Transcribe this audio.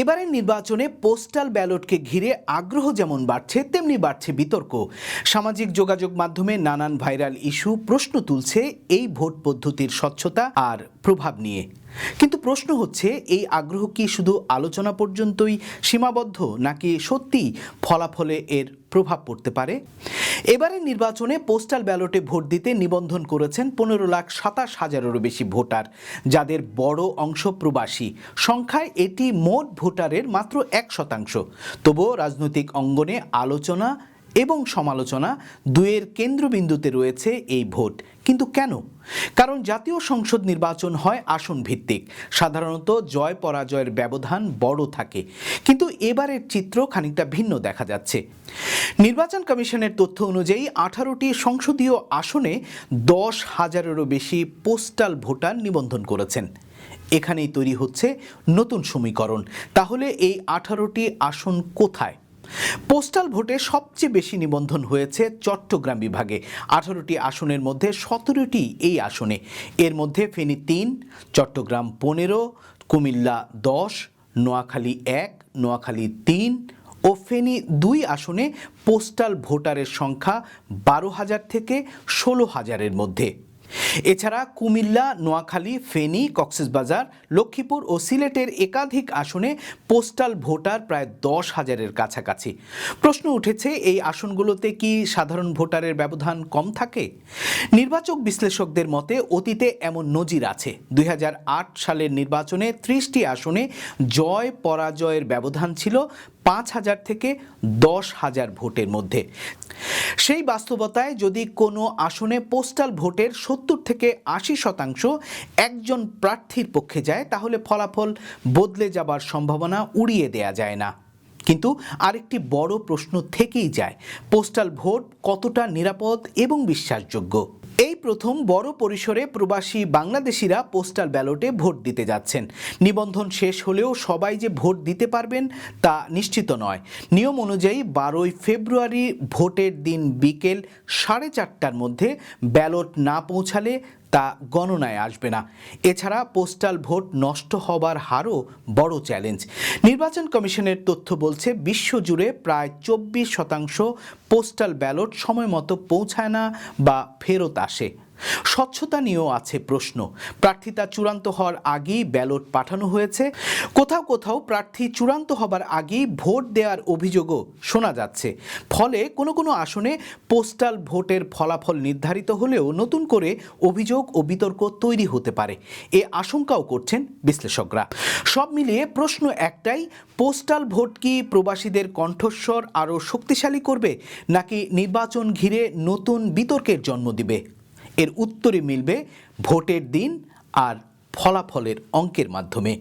এবারের নির্বাচনে পোস্টাল ব্যালটকে ঘিরে আগ্রহ যেমন বাড়ছে, তেমনি বাড়ছে বিতর্ক। সামাজিক যোগাযোগ মাধ্যমে নানান ভাইরাল ইস্যু প্রশ্ন তুলছে এই ভোট পদ্ধতির স্বচ্ছতা আর প্রভাব নিয়ে। কিন্তু প্রশ্ন হচ্ছে, এই আগ্রহ কি শুধু আলোচনা পর্যন্তই সীমাবদ্ধ, নাকি সত্যি ফলাফলে এর প্রভাব পড়তে পারে? এবারের নির্বাচনে পোস্টাল ব্যালটে ভোট দিতে নিবন্ধন করেছেন পনেরো লাখ সাতাশ হাজারেরও বেশি ভোটার। যাদের বড় অংশ প্রবাসী। সংখ্যায় এটি মোট ভোটারের মাত্র এক শতাংশ। তবুও রাজনৈতিক অঙ্গনে আলোচনা এবং সমালোচনা দুয়ের কেন্দ্রবিন্দুতে রয়েছে এই ভোট। কিন্তু কেন? কারণ জাতীয় সংসদ নির্বাচন হয় আসন ভিত্তিক সাধারণত জয় পরাজয়ের ব্যবধান বড় থাকে। কিন্তু এবারের চিত্র খানিকটা ভিন্ন দেখা যাচ্ছে। নির্বাচন কমিশনের তথ্য অনুযায়ী আঠারোটি সংসদীয় আসনে দশ হাজারেরও বেশি পোস্টাল ভোটার নিবন্ধন করেছেন। এখানেই তৈরি হচ্ছে নতুন সমীকরণ। তাহলে এই আঠারোটি আসন কোথায়? পোস্টাল ভোটে সবচেয়ে বেশি নিবন্ধন হয়েছে চট্টগ্রাম বিভাগে। আঠারোটি আসনের মধ্যে সতেরোটি এই আসনে। এর মধ্যে ফেনী তিন, চট্টগ্রাম পনেরো, কুমিল্লা দশ, নোয়াখালী এক, নোয়াখালী তিন ও ফেনী দুই আসনে পোস্টাল ভোটারের সংখ্যা বারো হাজার থেকে ষোলো হাজারের মধ্যে। এছাড়া কুমিল্লা, নোয়াখালী, ফেনী, কক্সবাজার, লক্ষ্মীপুর ও সিলেটের একাধিক আসনে পোস্টাল ভোটার প্রায় দশ হাজারের কাছাকাছি। প্রশ্ন উঠেছে, এই আসনগুলোতে কি সাধারণ ভোটারের ব্যবধান কম থাকে? নির্বাচক বিশ্লেষকদের মতে, অতীতে এমন নজির আছে। দুই হাজার আট সালের নির্বাচনে ত্রিশটি আসনে জয় পরাজয়ের ব্যবধান ছিল পাঁচ হাজার থেকে দশ হাজার ভোটের মধ্যে। সেই বাস্তবতায় যদি কোনো আসনে পোস্টাল ভোটের সত্তর থেকে আশি শতাংশ একজন প্রার্থীর পক্ষে যায়, তাহলে ফলাফল বদলে যাবার সম্ভাবনা উড়িয়ে দেয়া যায় না। কিন্তু আরেকটি বড় প্রশ্ন থেকেই যায়, পোস্টাল ভোট কতটা নিরাপদ এবং বিশ্বাসযোগ্য? প্রথম বড় পরিসরে প্রবাসী বাংলাদেশিরা পোস্টাল ব্যালটে ভোট দিতে যাচ্ছেন। নিবন্ধন শেষ হলেও সবাই যে ভোট দিতে পারবেন তা নিশ্চিত নয়। নিয়ম অনুযায়ী বারোই ফেব্রুয়ারি ভোটের দিন বিকেল সাড়ে চারটার মধ্যে ব্যালট না পৌঁছালে তা গণনায় আসবে না। এছাড়া পোস্টাল ভোট নষ্ট হবার হারও বড় চ্যালেঞ্জ। নির্বাচন কমিশনের তথ্য বলছে, বিশ্বজুড়ে প্রায় চব্বিশ শতাংশ পোস্টাল ব্যালট সময় মতো পৌঁছায় না বা ফেরত আসে। স্বচ্ছতা নিয়েও আছে প্রশ্ন। প্রার্থিতা চূড়ান্ত হওয়ার আগেই ব্যালট পাঠানো হয়েছে। কোথাও কোথাও প্রার্থী চূড়ান্ত হবার আগেই ভোট দেওয়ার অভিযোগও শোনা যাচ্ছে। ফলে কোনো কোনো আসনে পোস্টাল ভোটের ফলাফল নির্ধারিত হলেও নতুন করে অভিযোগ ও বিতর্ক তৈরি হতে পারে। এ আশঙ্কাও করছেন বিশ্লেষকরা। সব মিলিয়ে প্রশ্ন একটাই, পোস্টাল ভোট কি প্রবাসীদের কণ্ঠস্বর আরও শক্তিশালী করবে, নাকি নির্বাচন ঘিরে নতুন বিতর্কের জন্ম দিবে? এর উত্তরে মিলবে ভোটের দিন আর ফলাফলের অঙ্কের মাধ্যমে।